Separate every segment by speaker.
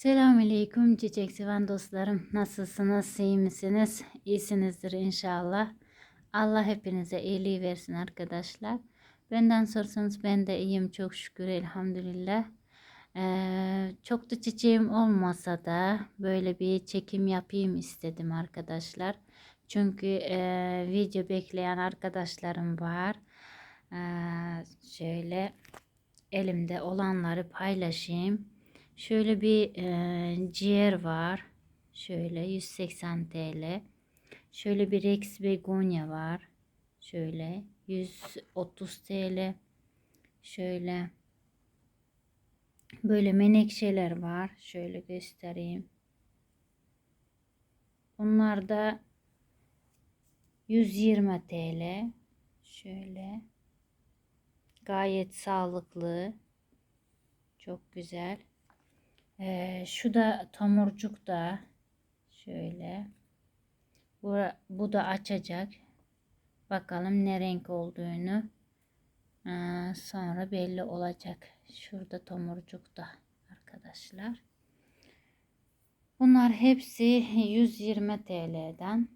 Speaker 1: Selamünaleyküm çiçek seven dostlarım. Nasılsınız? İyi misiniz? İyisinizdir inşallah. Allah hepinize iyiliği versin arkadaşlar. Benden sorsanız ben de iyiyim çok şükür elhamdülillah. Ee, çok da çiçeğim olmasa da böyle bir çekim yapayım istedim arkadaşlar. Çünkü e, video bekleyen arkadaşlarım var. Ee, şöyle elimde olanları paylaşayım. Şöyle bir e, ciğer var. Şöyle 180 TL. Şöyle bir Rex begonya var. Şöyle 130 TL. Şöyle böyle menekşeler var. Şöyle göstereyim. Bunlar da 120 TL. Şöyle gayet sağlıklı. Çok güzel. Ee, şu da tomurcuk da şöyle. Bu, bu da açacak. Bakalım ne renk olduğunu ee, sonra belli olacak. Şurada tomurcuk da arkadaşlar. Bunlar hepsi 120 TL'den.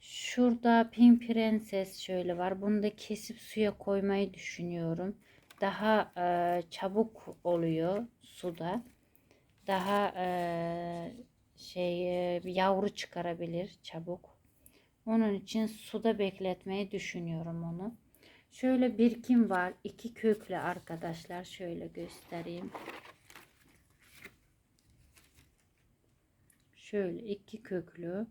Speaker 1: Şurada Pink Prenses şöyle var. Bunu da kesip suya koymayı düşünüyorum. Daha e, çabuk oluyor suda daha e, şey e, yavru çıkarabilir çabuk. Onun için suda bekletmeyi düşünüyorum onu. Şöyle birkim var. iki köklü arkadaşlar. Şöyle göstereyim. Şöyle iki köklü.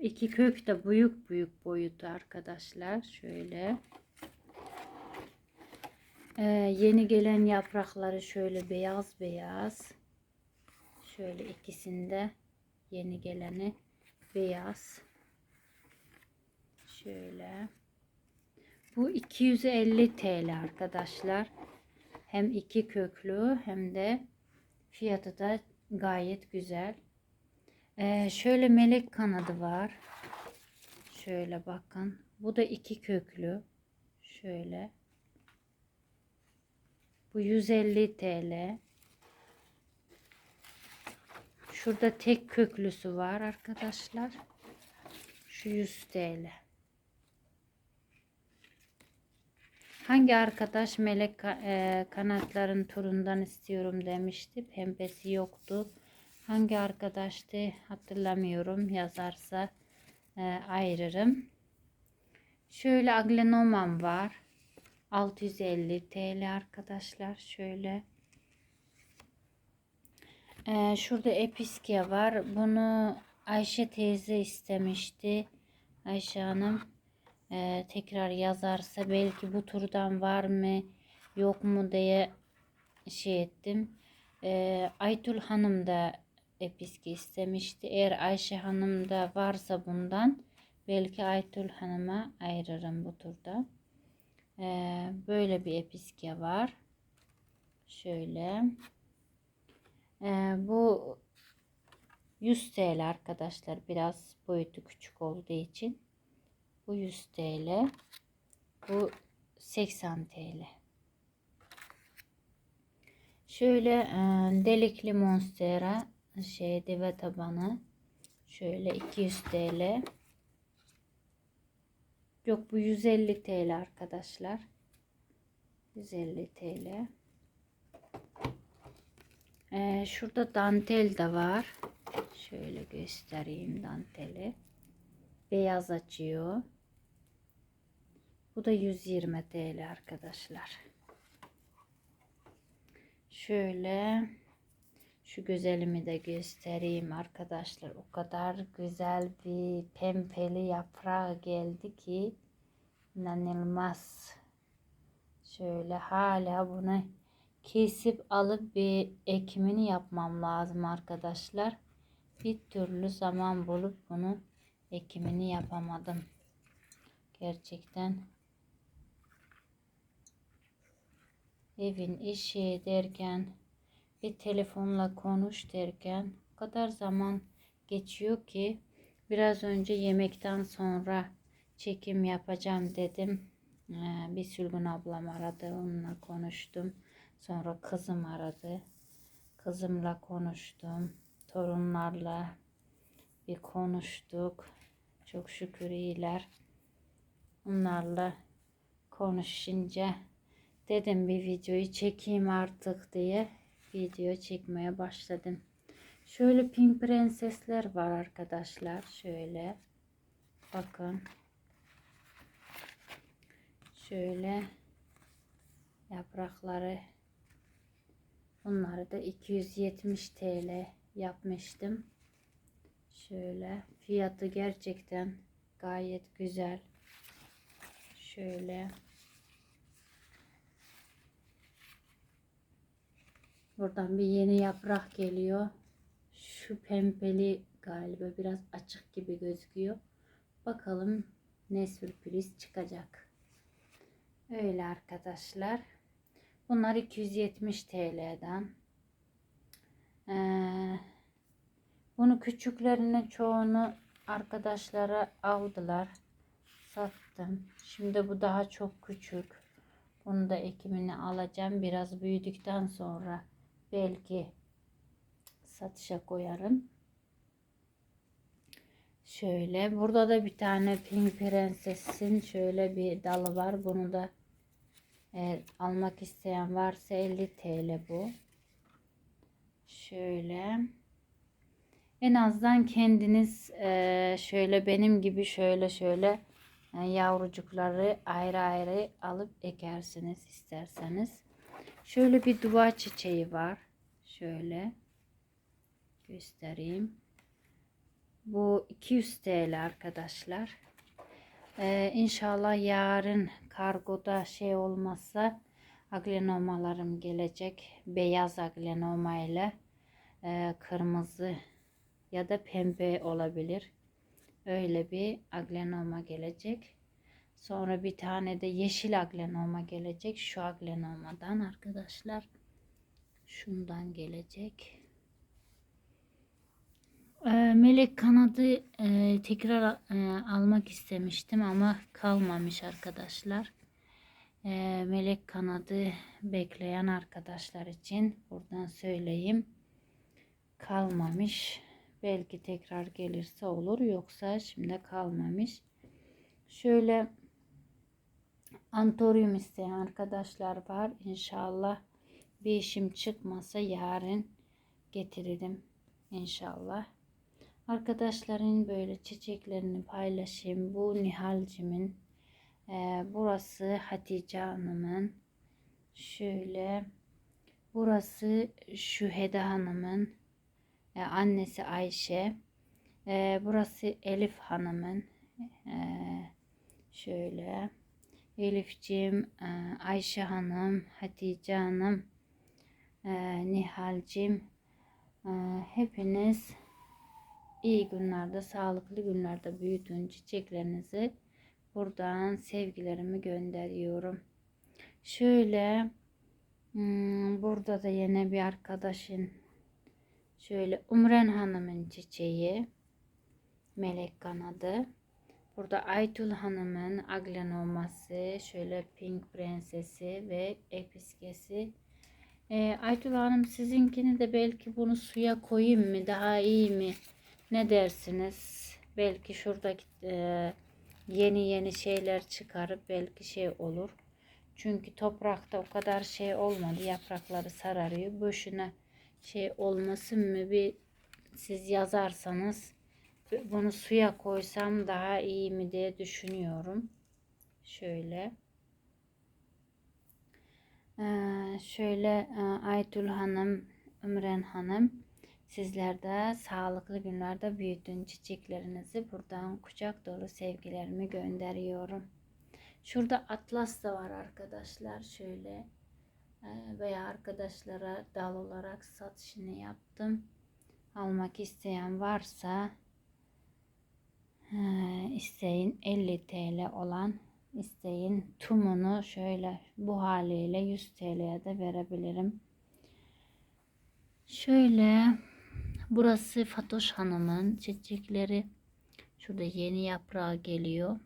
Speaker 1: iki kök de büyük büyük boyutu arkadaşlar. Şöyle. Ee, yeni gelen yaprakları şöyle beyaz beyaz. Şöyle ikisinde yeni geleni beyaz. Şöyle. Bu 250 TL arkadaşlar. Hem iki köklü hem de fiyatı da gayet güzel. Ee, şöyle melek kanadı var. Şöyle bakın. Bu da iki köklü. Şöyle. Bu 150 TL. Şurada tek köklüsü var arkadaşlar. Şu 100 TL. Hangi arkadaş melek e, kanatların turundan istiyorum demişti. Pembesi yoktu. Hangi arkadaştı hatırlamıyorum. Yazarsa e, ayırırım. Şöyle aglenomam var. 650 TL arkadaşlar. Şöyle. Ee, şurada episkia var. Bunu Ayşe teyze istemişti. Ayşe Hanım e, tekrar yazarsa belki bu turdan var mı yok mu diye şey ettim. E, Aytul Hanım da episki istemişti. Eğer Ayşe Hanım da varsa bundan belki Aytul Hanım'a ayırırım bu turda. E, böyle bir episkia var. Şöyle. Ee, bu 100 TL arkadaşlar. Biraz boyutu küçük olduğu için. Bu 100 TL. Bu 80 TL. Şöyle e, delikli monstera şey deve tabanı şöyle 200 TL. Yok bu 150 TL arkadaşlar. 150 TL. Ee, şurada dantel de var. Şöyle göstereyim danteli. Beyaz açıyor. Bu da 120 TL arkadaşlar. Şöyle şu güzelimi de göstereyim arkadaşlar. O kadar güzel bir pembeli yaprağı geldi ki inanılmaz. Şöyle hala bunu kesip alıp bir ekimini yapmam lazım arkadaşlar. Bir türlü zaman bulup bunu ekimini yapamadım. Gerçekten evin işi derken bir telefonla konuş derken o kadar zaman geçiyor ki biraz önce yemekten sonra çekim yapacağım dedim. Ee, bir sülgün ablam aradı onunla konuştum. Sonra kızım aradı. kızımla konuştum. Torunlarla bir konuştuk. Çok şükür iyiler. Onlarla konuşunca dedim bir videoyu çekeyim artık diye video çekmeye başladım. Şöyle pink prensesler var arkadaşlar. Şöyle bakın. Şöyle yaprakları Bunları da 270 TL yapmıştım. Şöyle fiyatı gerçekten gayet güzel. Şöyle Buradan bir yeni yaprak geliyor. Şu pembeli galiba biraz açık gibi gözüküyor. Bakalım ne sürpriz çıkacak. Öyle arkadaşlar. Bunlar 270 TL'den. Ee, bunu küçüklerinin çoğunu arkadaşlara aldılar. Sattım. Şimdi bu daha çok küçük. Bunu da ekimini alacağım. Biraz büyüdükten sonra belki satışa koyarım. Şöyle burada da bir tane Pink Prenses'in şöyle bir dalı var. Bunu da eğer almak isteyen varsa 50 TL bu. Şöyle. En azdan kendiniz e, şöyle benim gibi şöyle şöyle e, yavrucukları ayrı ayrı alıp ekersiniz isterseniz. Şöyle bir duvar çiçeği var. Şöyle göstereyim. Bu 200 TL arkadaşlar. Ee, inşallah yarın kargoda şey olmazsa aglenomalarım gelecek. Beyaz aglenoma ile e, kırmızı ya da pembe olabilir. Öyle bir aglenoma gelecek. Sonra bir tane de yeşil aglenoma gelecek. Şu aglenomadan arkadaşlar. Şundan gelecek. Ee, melek kanadı e, tekrar e, almak istemiştim ama kalmamış arkadaşlar. E, melek kanadı bekleyen arkadaşlar için buradan söyleyeyim. Kalmamış. Belki tekrar gelirse olur yoksa şimdi kalmamış. Şöyle antorium isteyen arkadaşlar var. İnşallah bir işim çıkmasa yarın getiririm inşallah. Arkadaşların böyle çiçeklerini paylaşayım. Bu Nihalcimin. Ee, burası Hatice Hanım'ın. Şöyle. Burası Şühede Hanım'ın. Ee, annesi Ayşe. Ee, burası Elif Hanım'ın. Ee, şöyle. Elifciğim, e, Ayşe Hanım, Hatice Hanım, e, Nihalcim. E, hepiniz iyi günlerde, sağlıklı günlerde büyütün çiçeklerinizi. Buradan sevgilerimi gönderiyorum. Şöyle hmm, burada da yine bir arkadaşın şöyle Umren Hanım'ın çiçeği melek kanadı. Burada Aytul Hanım'ın aglenoması, şöyle Pink Prensesi ve Episkesi. Ee, Aytul Hanım sizinkini de belki bunu suya koyayım mı? Daha iyi mi? Ne dersiniz? Belki şuradaki e, yeni yeni şeyler çıkarıp belki şey olur. Çünkü toprakta o kadar şey olmadı. Yaprakları sararıyor. Boşuna şey olmasın mı bir siz yazarsanız bunu suya koysam daha iyi mi diye düşünüyorum. Şöyle. Ee, şöyle e, Aytul Hanım, Ömren Hanım Sizler de sağlıklı günlerde büyütün çiçeklerinizi. Buradan kucak dolu sevgilerimi gönderiyorum. Şurada atlas da var arkadaşlar. Şöyle e, veya arkadaşlara dal olarak satışını yaptım. Almak isteyen varsa e, isteyin 50 TL olan isteyin tumunu şöyle bu haliyle 100 TL'ye de verebilirim. Şöyle Burası Fatoş Hanım'ın çiçekleri. Şurada yeni yaprağı geliyor.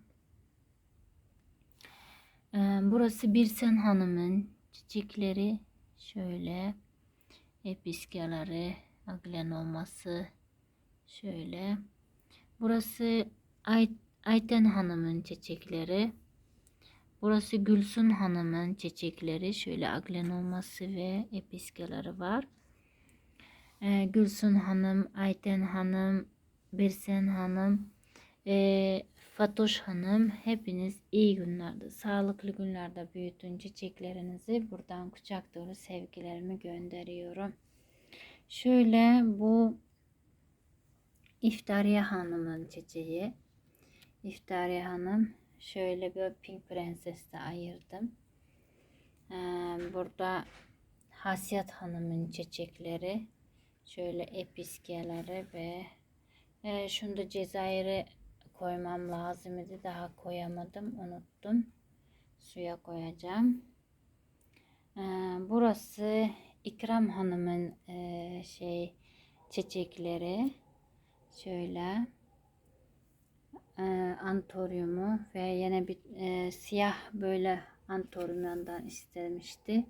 Speaker 1: Ee, burası Birsen Hanım'ın çiçekleri. Şöyle. episkyaları, aglenoması şöyle. Burası Ay Ayten Hanım'ın çiçekleri. Burası Gülsün Hanım'ın çiçekleri. Şöyle aglenoması ve episkyaları var. Ee, Gülsün Hanım, Ayten Hanım, Birsen Hanım, e, Fatoş Hanım hepiniz iyi günlerde, sağlıklı günlerde büyütün çiçeklerinizi. Buradan kucak dolu sevgilerimi gönderiyorum. Şöyle bu İftariye Hanım'ın çiçeği. İftariye Hanım şöyle bir Pink Prenses'te ayırdım. Ee, burada Hasiyat Hanım'ın çiçekleri. Şöyle episkiyeleri ve e, şunu da Cezayir'e koymam lazım idi. Daha koyamadım. Unuttum. Suya koyacağım. Ee, burası İkram Hanım'ın e, şey çiçekleri. Şöyle e, antoryumu ve yine bir e, siyah böyle antoryumdan istemişti.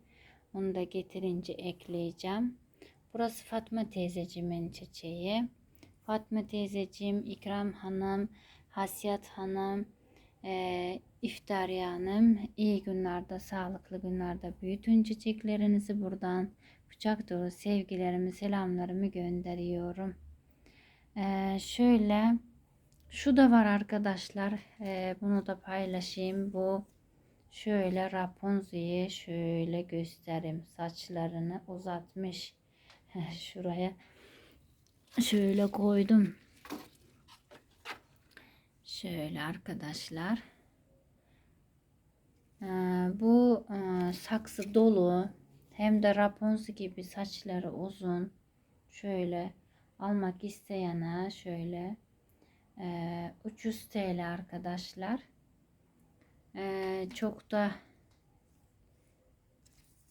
Speaker 1: Onu da getirince ekleyeceğim. Burası Fatma teyzecimin çiçeği. Fatma teyzeciğim, İkram Hanım, Hasiyat Hanım, e, İftariye Hanım iyi günlerde, sağlıklı günlerde büyütün çiçeklerinizi buradan kucak dolu sevgilerimi, selamlarımı gönderiyorum. E, şöyle şu da var arkadaşlar. E, bunu da paylaşayım. Bu şöyle Rapunzel'i şöyle göstereyim. Saçlarını uzatmış. Şuraya şöyle koydum. Şöyle arkadaşlar. Ee, bu e, saksı dolu. Hem de Rapunzel gibi saçları uzun. Şöyle almak isteyene şöyle e, 300 TL arkadaşlar. E, çok da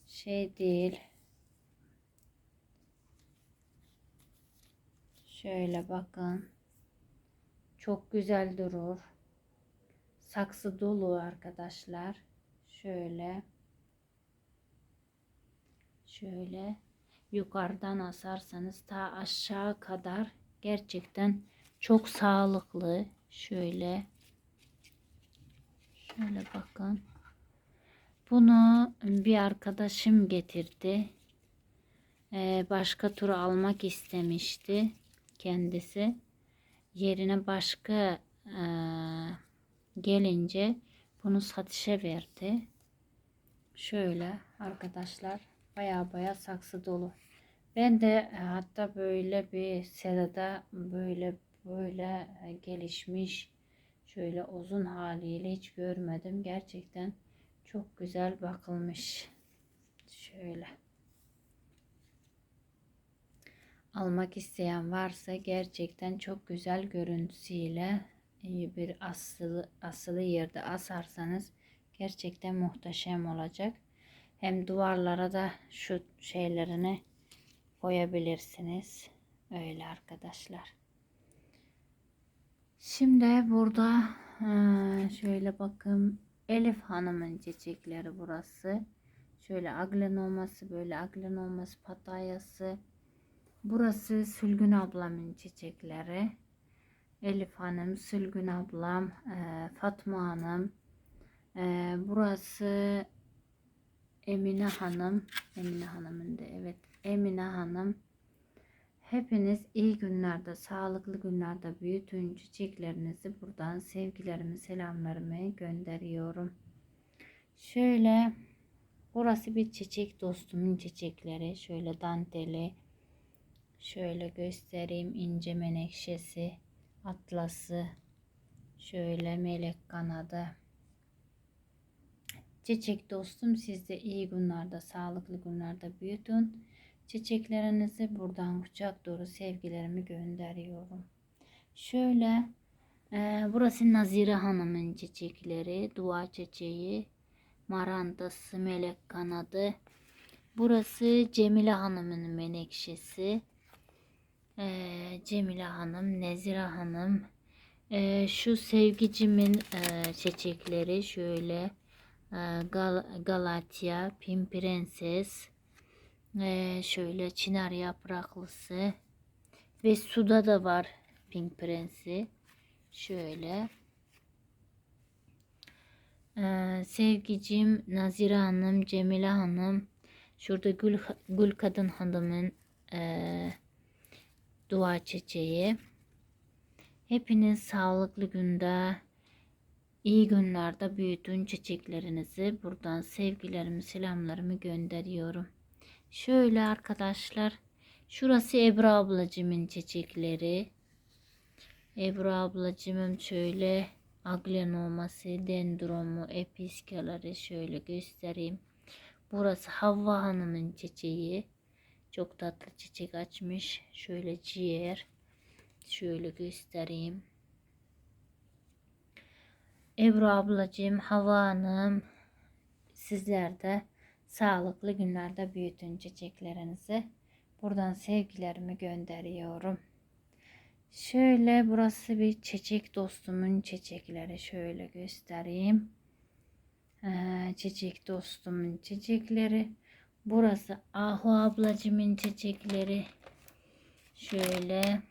Speaker 1: şey değil. Şöyle bakın. Çok güzel durur. Saksı dolu arkadaşlar. Şöyle. Şöyle yukarıdan asarsanız ta aşağı kadar gerçekten çok sağlıklı. Şöyle. Şöyle bakın. Bunu bir arkadaşım getirdi. Ee, başka tur almak istemişti kendisi. Yerine başka e, gelince bunu satışa verdi. Şöyle arkadaşlar baya baya saksı dolu. Ben de e, hatta böyle bir serada böyle böyle e, gelişmiş şöyle uzun haliyle hiç görmedim. Gerçekten çok güzel bakılmış. Şöyle. Almak isteyen varsa gerçekten çok güzel görüntüsüyle bir asılı, asılı yerde asarsanız gerçekten muhteşem olacak. Hem duvarlara da şu şeylerini koyabilirsiniz. Öyle arkadaşlar. Şimdi burada şöyle bakın Elif Hanım'ın çiçekleri burası. Şöyle aglenoması böyle aglenoması patayası. Burası Sülgün ablamın çiçekleri. Elif Hanım, Sülgün ablam, Fatma Hanım. Burası Emine Hanım. Emine Hanım'ın da evet. Emine Hanım. Hepiniz iyi günlerde, sağlıklı günlerde büyütün çiçeklerinizi buradan sevgilerimi, selamlarımı gönderiyorum. Şöyle burası bir çiçek dostumun çiçekleri. Şöyle danteli. Şöyle göstereyim ince menekşesi, atlası. Şöyle melek kanadı. Çiçek dostum siz de iyi günlerde, sağlıklı günlerde büyütün. Çiçeklerinizi buradan kucak doğru sevgilerimi gönderiyorum. Şöyle e, burası Nazire Hanım'ın çiçekleri. Dua çiçeği, marandası, melek kanadı. Burası Cemile Hanım'ın menekşesi. E, Cemile Hanım, Nezire Hanım. E, şu sevgicimin e, çiçekleri şöyle e, Gal Galatya, Pim Prenses, Ee, şöyle çınar yapraklısı. Ve suda da var Pink Prensi. Şöyle. Ee, sevgicim Nazire Hanım, Cemile Hanım. Şurada Gül, Gül Kadın Hanım'ın ee, dua çiçeği. Hepiniz sağlıklı günde, iyi günlerde büyütün çiçeklerinizi. Buradan sevgilerimi, selamlarımı gönderiyorum. Şöyle arkadaşlar, şurası Ebru ablacımın çiçekleri. Ebru ablacımın şöyle aglenoması, dendromu, episkaları şöyle göstereyim. Burası Havva Hanım'ın çiçeği. Çok tatlı çiçek açmış. Şöyle ciğer. Şöyle göstereyim. Ebru ablacığım, Hava Hanım sizler de sağlıklı günlerde büyütün çiçeklerinizi. Buradan sevgilerimi gönderiyorum. Şöyle burası bir çiçek dostumun çiçekleri. Şöyle göstereyim. Ee, çiçek dostumun çiçekleri. Burası Ahu ablacımın çiçekleri. Şöyle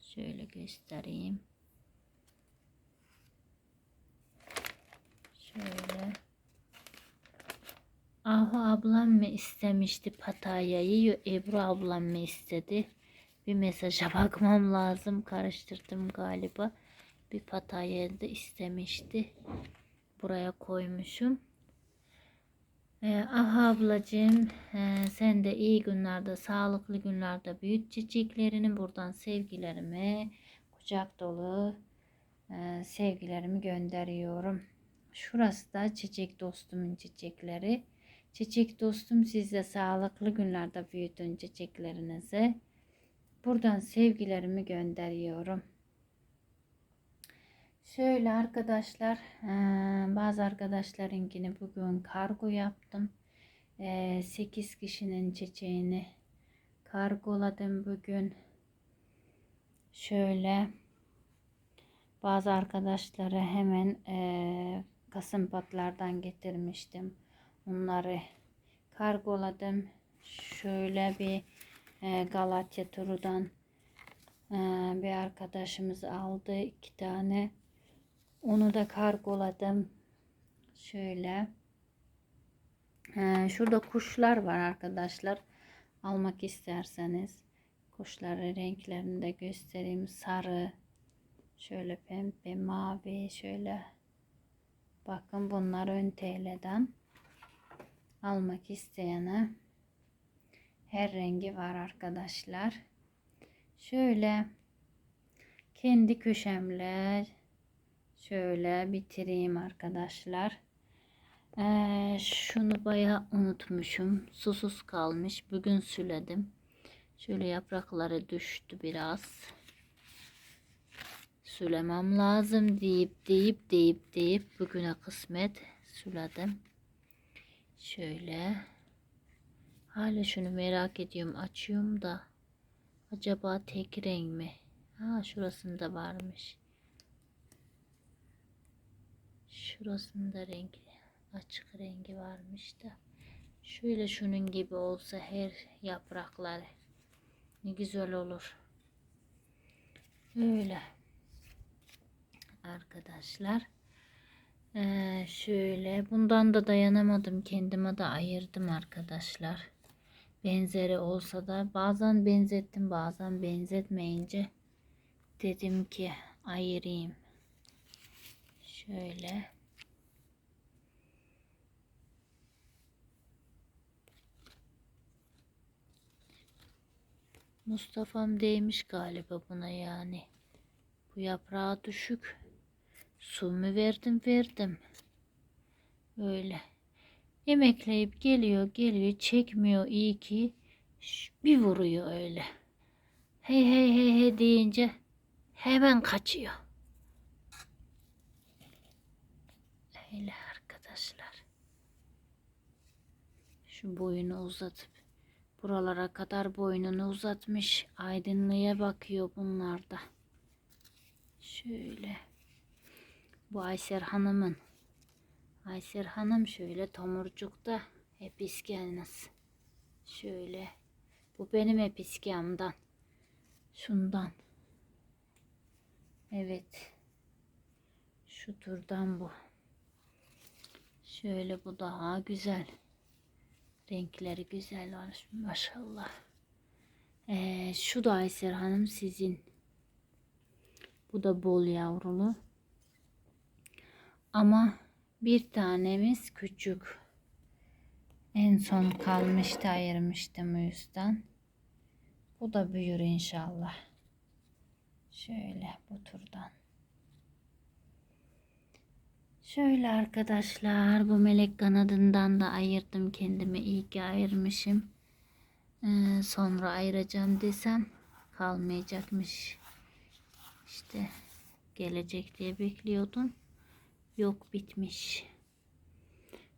Speaker 1: şöyle göstereyim. Şöyle. Ahu ablam mı istemişti Pataya'yı? Ebru ablam mı istedi? Bir mesaja bakmam lazım. Karıştırdım galiba. Bir Pataya'yı da istemişti. Buraya koymuşum. Ee, ah ablacığım e, sen de iyi günlerde, sağlıklı günlerde büyüt çiçeklerini. Buradan sevgilerimi, kucak dolu e, sevgilerimi gönderiyorum. Şurası da çiçek dostumun çiçekleri. Çiçek dostum siz de sağlıklı günlerde büyütün çiçeklerinizi. Buradan sevgilerimi gönderiyorum. Şöyle arkadaşlar bazı arkadaşlarınkini bugün kargo yaptım. 8 kişinin çiçeğini kargoladım bugün. Şöyle bazı arkadaşları hemen kasım patlardan getirmiştim. Onları kargoladım. Şöyle bir Galatya turudan bir arkadaşımız aldı iki tane. Onu da kargoladım. Şöyle. Ee, şurada kuşlar var arkadaşlar. Almak isterseniz. Kuşları renklerini de göstereyim. Sarı. Şöyle pembe, mavi. Şöyle. Bakın bunlar ön TL'den. Almak isteyene. Her rengi var arkadaşlar. Şöyle. Kendi köşemle Şöyle bitireyim arkadaşlar. Ee, şunu bayağı unutmuşum. Susuz kalmış. Bugün süledim. Şöyle yaprakları düştü biraz. Sülemem lazım deyip deyip deyip deyip bugüne kısmet süledim. Şöyle. Hala şunu merak ediyorum. Açıyorum da. Acaba tek renk mi? Ha şurasında varmış. Şurasında rengi açık rengi varmış da. Şöyle şunun gibi olsa her yaprakları ne güzel olur. Öyle. Arkadaşlar. Ee, şöyle bundan da dayanamadım. Kendime de ayırdım arkadaşlar. Benzeri olsa da bazen benzettim bazen benzetmeyince dedim ki ayırayım. Şöyle. Mustafa'm değmiş galiba buna yani. Bu yaprağı düşük. Su mu verdim verdim. Öyle. Emekleyip geliyor geliyor çekmiyor iyi ki. Bir vuruyor öyle. Hey hey hey hey deyince hemen kaçıyor. Öyle arkadaşlar. Şu boyunu uzatıp buralara kadar boynunu uzatmış. Aydınlığa bakıyor bunlarda. Şöyle. Bu Ayser Hanım'ın. Ayser Hanım şöyle tomurcukta hep iskeliniz. Şöyle. Bu benim hep iskiyamdan. Şundan. Evet. Şu turdan bu. Şöyle bu daha güzel. Renkleri güzel var maşallah. Ee, şu da Aysel Hanım sizin. Bu da bol yavrulu. Ama bir tanemiz küçük. En son kalmıştı ayırmıştım o yüzden. Bu da büyür inşallah. Şöyle bu turdan. Şöyle arkadaşlar bu melek kanadından da ayırdım kendime. İyi ki ayırmışım. Ee, sonra ayıracağım desem kalmayacakmış. İşte gelecek diye bekliyordum. Yok bitmiş.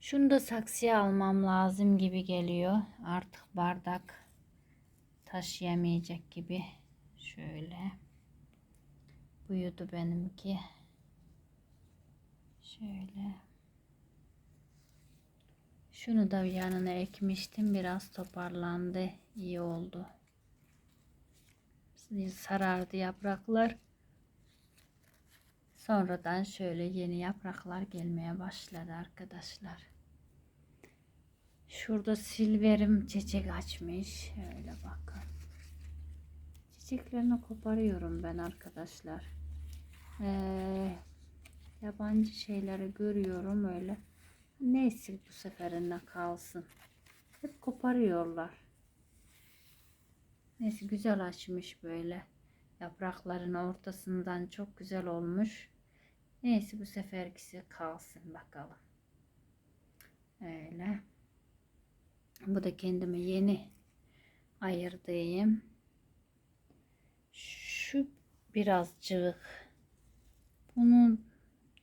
Speaker 1: Şunu da saksıya almam lazım gibi geliyor. Artık bardak taşıyamayacak gibi. Şöyle. Buyurdu benimki. Şöyle. Şunu da yanına ekmiştim. Biraz toparlandı. İyi oldu. Sarardı yapraklar. Sonradan şöyle yeni yapraklar gelmeye başladı arkadaşlar. Şurada silverim çiçek açmış. Şöyle bakın. Çiçeklerini koparıyorum ben arkadaşlar. Ee, yabancı şeyleri görüyorum öyle. Neyse bu seferinde kalsın. Hep koparıyorlar. Neyse güzel açmış böyle. Yaprakların ortasından çok güzel olmuş. Neyse bu seferkisi kalsın bakalım. Öyle. Bu da kendime yeni ayırdığım. Şu birazcık bunun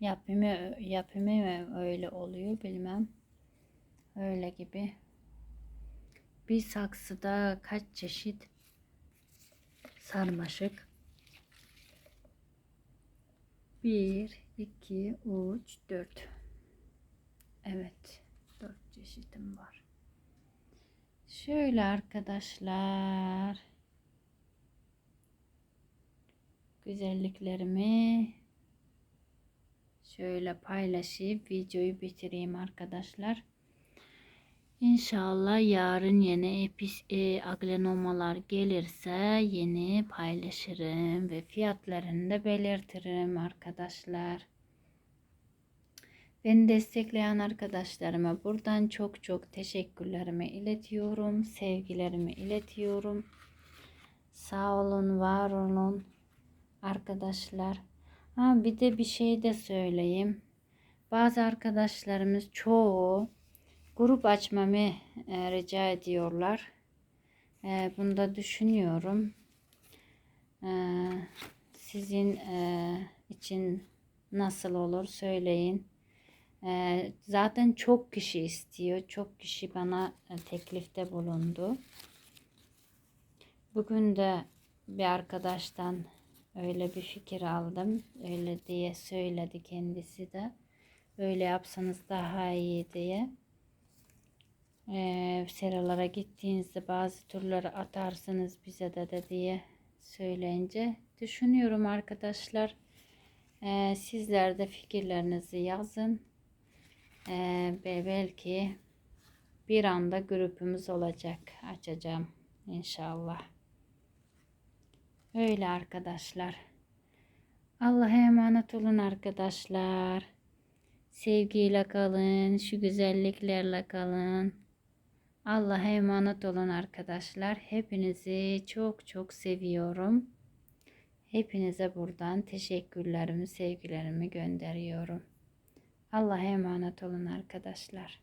Speaker 1: yapımı yapımı öyle oluyor bilmem. Öyle gibi. Bir saksıda kaç çeşit sarmaşık 1 2 3 4 Evet 4 çeşitim var. Şöyle arkadaşlar güzelliklerimi şöyle paylaşıp videoyu bitireyim arkadaşlar. İnşallah yarın yeni epis, e, aglenomalar gelirse yeni paylaşırım ve fiyatlarını da belirtirim arkadaşlar. Beni destekleyen arkadaşlarıma buradan çok çok teşekkürlerimi iletiyorum. Sevgilerimi iletiyorum. Sağ olun, var olun arkadaşlar. Ha, bir de bir şey de söyleyeyim. Bazı arkadaşlarımız çoğu grup açmamı e, rica ediyorlar. E, bunu da düşünüyorum. E, sizin e, için nasıl olur söyleyin. E, zaten çok kişi istiyor. Çok kişi bana e, teklifte bulundu. Bugün de bir arkadaştan öyle bir fikir aldım. Öyle diye söyledi kendisi de. Öyle yapsanız daha iyi diye e, seralara gittiğinizde bazı türleri atarsınız bize de, de diye söyleyince düşünüyorum arkadaşlar. E, sizler de fikirlerinizi yazın. E, ve belki bir anda grupumuz olacak. Açacağım inşallah. Öyle arkadaşlar. Allah'a emanet olun arkadaşlar. Sevgiyle kalın, şu güzelliklerle kalın. Allah'a emanet olun arkadaşlar. Hepinizi çok çok seviyorum. Hepinize buradan teşekkürlerimi, sevgilerimi gönderiyorum. Allah'a emanet olun arkadaşlar.